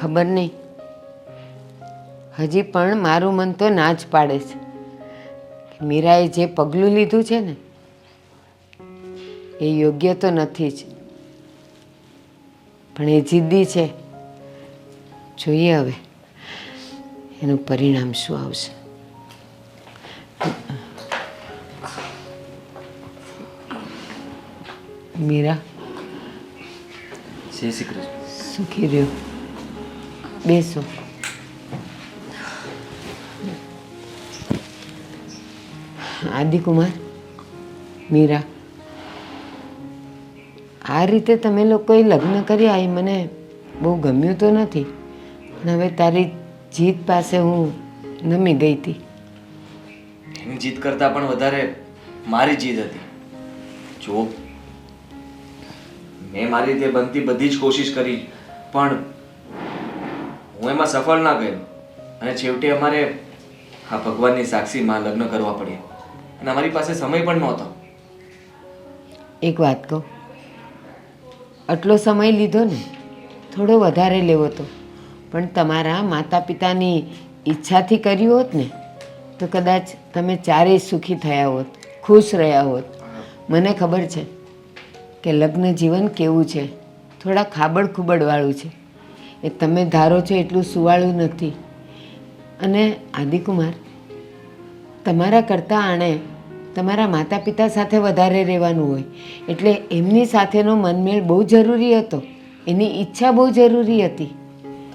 ખબર નહીં. હજી પણ મારું મન તો ના જ પાડે છે મીરાએ જે પગલું લીધું છે ને એ યોગ્ય તો નથી જ. પણ એ જિદ્દી છે. જોઈએ હવે એનું પરિણામ શું આવશે. મીરા. જય શ્રી કૃષ્ણ. સુખી રહ્યો બેસો. આદિકુમાર, મીરા, આ રીતે તમે લોકોએ લગ્ન કર્યા એ મને બહુ ગમ્યું તો નથી, પણ હવે તારી જીત પાસે હું નમી ગઈ હતી. એની જીત કરતાં પણ વધારે મારી જીત હતી. જો, મેં મારી રીતે બનતી બધી જ કોશિશ કરી, પણ હું એમાં સફળ ના ગયો. અને છેવટે અમારે આ ભગવાનની સાક્ષીમાં લગ્ન કરવા પડ્યા. અને અમારી પાસે સમય પણ નહોતો. એક વાત કહું. આટલો સમય લીધો ને, થોડો વધારે લેવો તો. પણ તમારા માતા પિતાની ઈચ્છાથી કર્યું હોત ને, તો કદાચ તમે ચારેય સુખી થયા હોત, ખુશ રહ્યા હોત. મને ખબર છે કે લગ્ન જીવન કેવું છે. થોડા ખાબડ ખુબડવાળું છે. એ તમે ધારો છો એટલું સુવાળું નથી. અને આદિકુમાર તમારા કરતાં આણે તમારા માતા પિતા સાથે વધારે રહેવાનું હોય એટલે એમની સાથેનો મનમેળ બહુ જરૂરી હતો. એની ઈચ્છા બહુ જરૂરી હતી.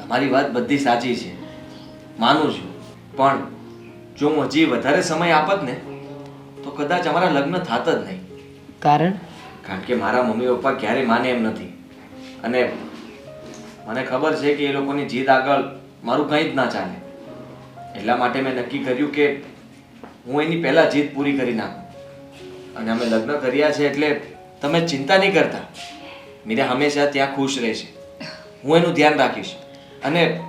તમારી વાત બધી સાચી છે. માનું છું. પણ જો હું હજી વધારે સમય આપત ને તો કદાચ અમારા લગ્ન થાત જ નહીં. કારણ? કારણ કે મારા મમ્મી પપ્પા ક્યારેય માને એમ નથી. અને મને ખબર છે કે એ લોકોની જીદ આગળ મારું કંઈ જ ના ચાલે. એટલા માટે મેં નક્કી કર્યું કે હું એની પહેલાં જીદ પૂરી કરી નાખું. અને અમે લગ્ન કર્યા છે એટલે તમે ચિંતા નહીં કરતા. મીરા હંમેશા ત્યાં ખુશ રહેશે. હું એનું ધ્યાન રાખીશ. અને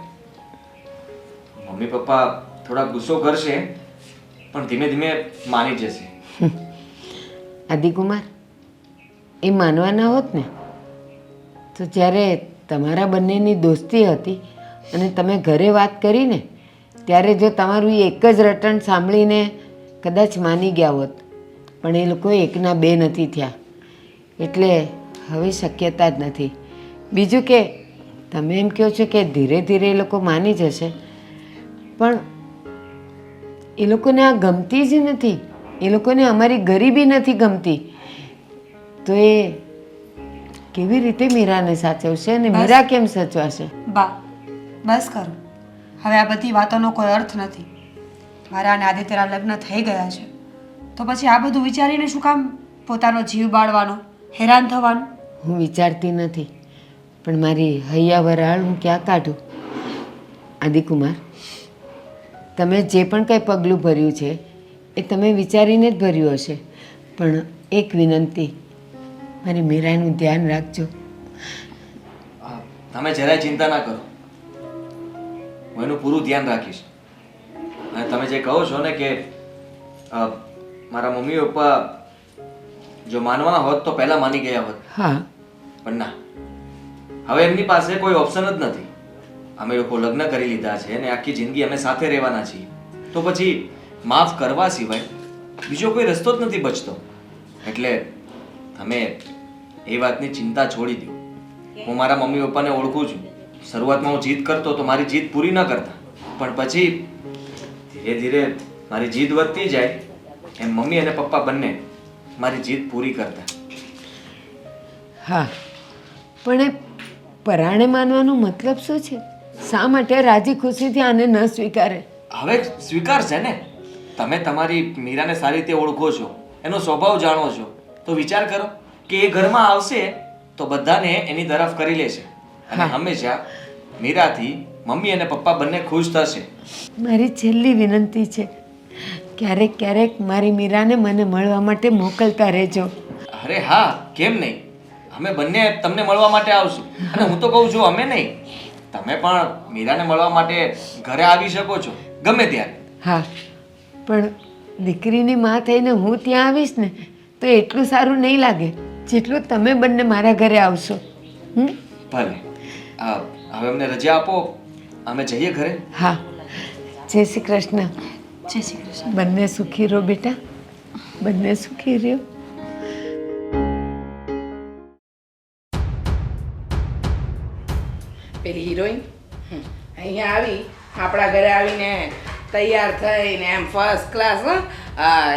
મમ્મી પપ્પા થોડા ગુસ્સો કરશે, પણ ધીમે ધીમે માની જશે. આદિકુમાર, એ માનવાના હોત ને, તો જ્યારે તમારા બંનેની દોસ્તી હતી અને તમે ઘરે વાત કરીને ત્યારે જો તમારું એક જ રટણ સાંભળીને કદાચ માની ગયા હોત. પણ એ લોકો એકના બે નથી થયા. એટલે હવે શક્યતા જ નથી. બીજું કે, તમે એમ કહો છો કે ધીરે ધીરે એ લોકો માની જશે. પણ એ લોકોને આ ગમતી જ નથી. એ લોકોને અમારી ગરીબી નથી ગમતી. તો એ કેવી રીતે મીરાને સાચવશે અને મીરા કેમ સચવાશે? બા બસ કરો. હવે આ બધી વાતોનો કોઈ અર્થ નથી. મારા અને આદિત્યના લગ્ન થઈ ગયા છે. તો પછી આ બધું વિચારીને શું કામ પોતાનો જીવ બાળવાનો હેરાન થવાનું? હું વિચારતી નથી. પણ મારી હૈયા વરાળ હું ક્યાં કાઢું? આદિકુમાર તમે જે પણ કંઈ પગલું ભર્યું છે એ તમે વિચારીને જ ભર્યું હશે. પણ એક વિનંતી મારી મીરાનું ધ્યાન રાખજો. તમે જરાય ચિંતા ના કરો. હું એનું પૂરું ધ્યાન રાખીશ. અને તમે જે કહો છો ને કે મારા મમ્મી પપ્પા જો માનવાના હોત તો પહેલા માની ગયા હોત. હા. પણ ના. હવે એમની પાસે કોઈ ઓપ્શન જ નથી. અમે લોકો લગ્ન કરી લીધા છે અને આખી જિંદગી અમે સાથે રહેવાના છીએ. તો પછી માફ કરવા સિવાય બીજો કોઈ રસ્તો જ નથી બચતો. એટલે તમે એ વાતની ચિંતા છોડી દો. હું મારા મમ્મી પપ્પાને ઓળખું છું. શરૂઆતમાં હું જીદ કરતો તો મારી જીદ પૂરી ન કરતા. પણ પછી ધીરે ધીરે મારી જીદ વધતી જાય એમ મમ્મી અને પપ્પા બંને મારી જીદ પૂરી કરતા. હા પણ એ પરાણે માનવાનો મતલબ શું છે? શા માટે રાજી ખુશીથી આને ન સ્વીકારે? હવે સ્વીકાર છે ને? તમે તમારી મીરાને સારી રીતે ઓળખો છો એનો સ્વભાવ જાણો છો. તો વિચાર કરો. કે એ ઘરમાં આવશે તો બધાને એની તરફ કરી લેશે. અને હંમેશા મીરાથી મમ્મી અને પપ્પા બંને ખુશ થશે. મારી છેલ્લી વિનંતી છે ક્યારેક ક્યારેક મારી મીરાને મને મળવા માટે મોકલતા રહેજો. અરે હા કેમ નહીં? અમે બંને તમને મળવા માટે આવશું. અને હું તો કહું છું અમે નહીં. તમે પણ મીરાને મળવા માટે ઘરે આવી શકો છો. ગમે ત્યારે. હા પણ દીકરીની માં થઈને હું ત્યાં આવીશ ને તો એટલું સારું નહીં લાગે. જેટલું તમે બંને મારા ઘરે આવશો. હમ? ભલે. હવે અમને રજા આપો. અમે જઈએ ઘરે. હા. જય શ્રી કૃષ્ણ. જય શ્રી કૃષ્ણ. બંને સુખી રહો બેટા. બંને સુખી રહ્યો. પેલી હિરોઈન? અહીંયા આવી આપણા ઘરે આવીને તૈયાર થઈને એમ ફર્સ્ટ ક્લાસ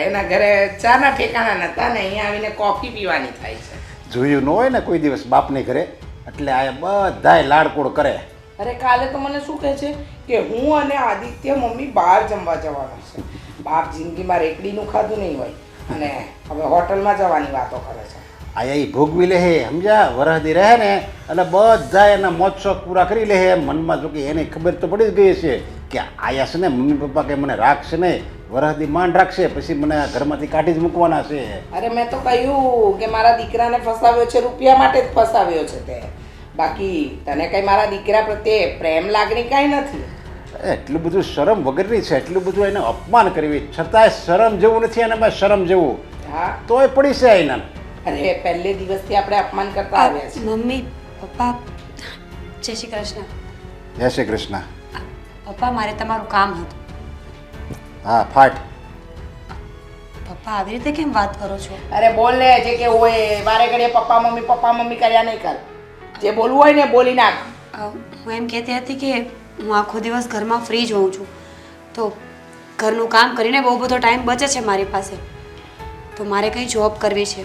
એના ઘરે ચાના ઠેકાણા નહોતા ને અહીંયા આવીને કોફી પીવાની થાય છે. જોયું ન હોય ને કોઈ દિવસ બાપને ઘરે? એટલે આ બધાય લાડકોડ કરે. અરે કાલે તો મને શું કહે છે કે હું અને આદિત્ય મમ્મી બહાર જમવા જવાનું છે. બાપ જિંદગીમાં રેકડીનું ખાધું નહીં હોય અને હવે હોટલમાં જવાની વાતો કરે છે. આયા એ ભોગવી લે હે સમજ્યા? વરહદી રહે ને એટલે બધા એના મોજ શોખ પૂરા કરી લે હે. મનમાં જો કે એને ખબર તો પડી જ ગઈ છે કે આયા છે ને મમ્મી પપ્પા કે મને રાખશે ને વરસથી માંડ રાખશે પછી મને ઘરમાંથી કાઢી જ મૂકવાના છે. અરે મેં તો કહ્યું કે મારા દીકરાને ફસાવ્યો છે રૂપિયા માટે જ ફસાવ્યો છે તે. બાકી તને કઈ મારા દીકરા પ્રત્યે પ્રેમ લાગણી કાંઈ નથી? એટલું બધું શરમ વગરની છે એટલું બધું એને અપમાન કરવી. છતાંય શરમ જેવું નથી અને એમાં શરમ જેવું. હા. તોય પડી છે એના અરે પહેલે દિવસથી આપણે અપમાન કરતા આવ્યા છીએ. મમ્મી પપ્પા જય શ્રી કૃષ્ણ. જય શ્રી કૃષ્ણ. પપ્પા મારે તમારું કામ હતું. હા ફાટ. પપ્પા આવી રીતે કેમ વાત કરો છો? અરે બોલ ને જે કે હોય વારે ઘડીએ પપ્પા મમ્મી પપ્પા મમ્મી કર્યા નહીં કર. જે બોલવું હોય ને બોલી નાખ. હું એમ કહેતી હતી કે હું આખો દિવસ ઘરમાં ફ્રી જ હોઉં છું. તો ઘરનું કામ કરીને બહુ બધો ટાઈમ બચે છે મારી પાસે. તો મારે કંઈ જોબ કરવી છે?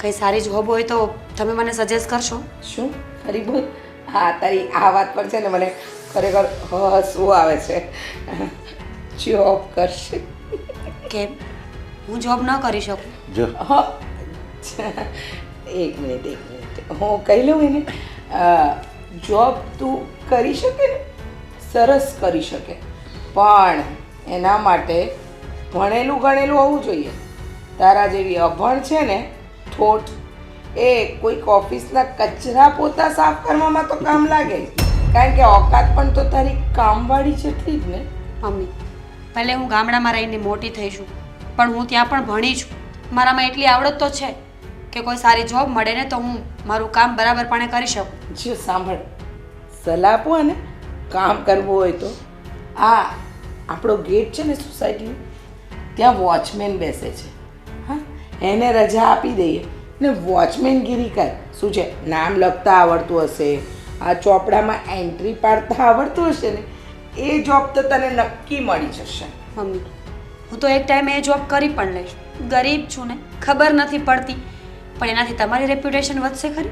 કંઈ સારી જોબ હોય તો તમે મને સજેસ્ટ કરશો? શું? ફરી બોલ. હા તારી આ વાત પર છે ને મને ખરેખર હસવું આવે છે? જોબ કરશે. કે હું જોબ ન કરી શકું? જો. એક મિનિટ એક મિનિટ. હું કહી લઉં એને જોબ તું કરી શકે ને? સરસ કરી શકે. પણ એના માટે ભણેલું ગણેલું હોવું જોઈએ. તારા જેવી અભણ છે ને થોટ એ કોઈક ઓફિસના કચરા પોતા સાફ કરવામાં તો કામ લાગે. કારણ કે ઓકાત પણ તો તારી કામવાળી જેટલી જ ને. મમ્મી ભલે હું ગામડામાં રહીને મોટી થઈ છું પણ હું ત્યાં પણ ભણી છું. મારામાં એટલી આવડત તો છે કે કોઈ સારી જોબ મળે ને તો હું મારું કામ બરાબરપણે કરી શકું. જો સાંભળ સલાહ આપો ને કામ કરવું હોય તો. આ આપણો ગેટ છે ને સોસાયટીનો ત્યાં વોચમેન બેસે છે. હા એને રજા આપી દઈએ ને વોચમેનગીરી કર. શું છે નામ લખતા આવડતું હશે? આ ચોપડામાં એન્ટ્રી પાડતા આવડતું હશે ને એ જોબ તો તને નક્કી મળી જશે. મમ્મી હું તો એક ટાઈમે એ જોબ કરી પણ લઈશ. ગરીબ છું ને ખબર નથી પડતી. પણ એનાથી તમારી રેપ્યુટેશન વધશે ખરી?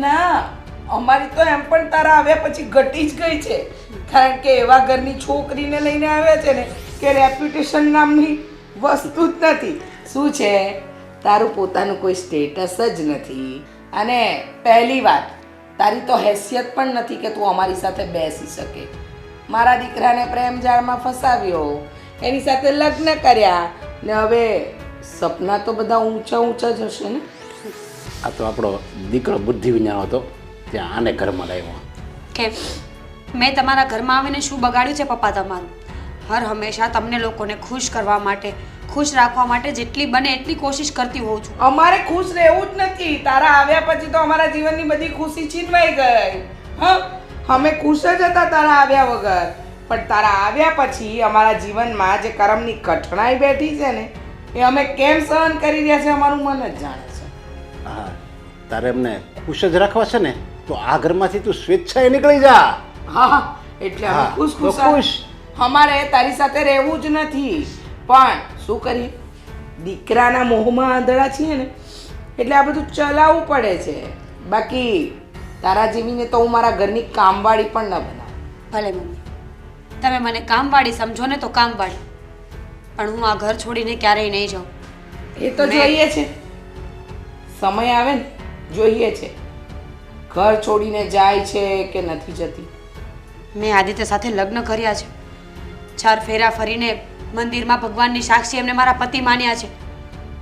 ના અમારી તો એમ પણ તારા આવ્યા પછી ઘટી જ ગઈ છે. કારણ કે એવા ઘરની છોકરીને લઈને આવ્યા છે ને કે રેપ્યુટેશન નામની વસ્તુ જ નથી. શું છે? તારું પોતાનું કોઈ સ્ટેટસ જ નથી. અને પહેલી વાત તારી તો હેસિયત પણ નથી કે તું અમારી સાથે બેસી શકે. મારા દીકરાને પ્રેમ જાળમાં ફસાવ્યો એની સાથે લગ્ન કર્યા ને હવે સપના તો બધા ઊંચા ઊંચા જ હશે ને? આ તો આપણો દીકરો બુદ્ધિ વિજ્ઞાન હતો. ત્યાં આને ઘરમાં લાવ્યો. કે મેં તમારા ઘરમાં આવીને શું બગાડ્યું છે પપ્પા તમારું? હર હંમેશા તમને લોકોને ખુશ કરવા માટે ખુશ રાખવા માટે જેટલી બને એટલી કોશિશ કરતી હોઉં છું. અમારે ખુશ રહેવું જ નથી. તારા આવ્યા પછી તો અમારા જીવનની બધી ખુશી છીનવાઈ ગઈ. હા? અમે ખુશ જ હતા તારા આવ્યા વગર. પણ તારા આવ્યા પછી અમારા જીવનમાં જે કરમની કઠણાઈ બેઠી છે ને એ અમે કેમ સહન કરી રહ્યા છે અમારું મન જ જાણે છે. હા તારે અમને ખુશ જ રાખવા છે ને તો આ ઘરમાંથી તું સ્વેચ્છાએ નીકળી જા. હા હા, એટલે હા, ખુશ તો ખુશ. ખુશ. અમારે તારી સાથે રહેવું જ નથી. પણ શું કરીએ? દીકરાના મોહમાં આંધળા છીએ ને એટલે આ બધું ચલાવવું પડે છે. બાકી તારા જેવીને તો હું મારા ઘરની કામવાળી પણ ન બનાવું. ભલે મમ્મી. તમે મને કામવાળી સમજો ને તો કામવાળી. પણ હું આ ઘર છોડીને ક્યારેય નહીં જાઉં. એ તો જોઈએ છે. સમય આવે ને જોઈએ છે. ઘર છોડીને જાય છે કે નથી જતી? મેં આદિત્ય સાથે લગ્ન કર્યા છે. ચાર ફેરા ફરીને મંદિરમાં ભગવાનની સાક્ષી એમને મારા પતિ માન્યા છે.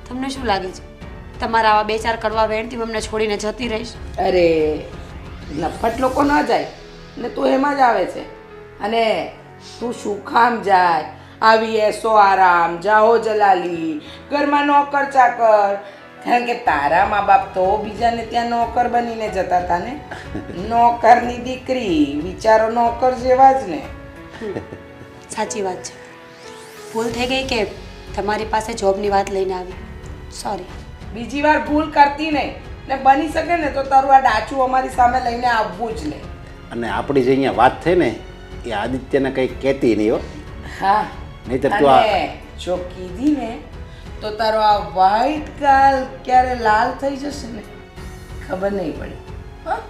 તમને શું લાગે છે? તમારા આવા બે ચાર કડવા વેણથી હું એમને છોડીને જતી રહીશ? અરે નફટ લોકો ન જાય ને તું એમાં જ આવે છે. અને તું શું કામ જાય? આવી એસો આરામ જાઓ જલાલી ઘરમાં નોકર ચાકર. કારણ કે તારા મા બાપ તો બીજાને ત્યાં નોકર બનીને જતા હતા ને. નોકરની દીકરી વિચારો નોકર જેવા જ ને. સાચી વાત છે. ભૂલ થઈ ગઈ કે તમારી પાસે જોબની વાત લઈને આવી? સોરી બીજી વાર ભૂલ કરતી નહીં. ને બની શકે ને તો તારું આ ડાચું અમારી સામે લઈને આવવું જ નહીં. અને આપણી જે અહીંયા વાત થઈ ને એ આદિત્યને કંઈ કહેતી નહીં હો. હા. નહીંતર તું આ જો કીધી ને તો તારો આ વ્હાઈટ કાલ ક્યારે લાલ થઈ જશે ને? ખબર નહીં પડે. હા?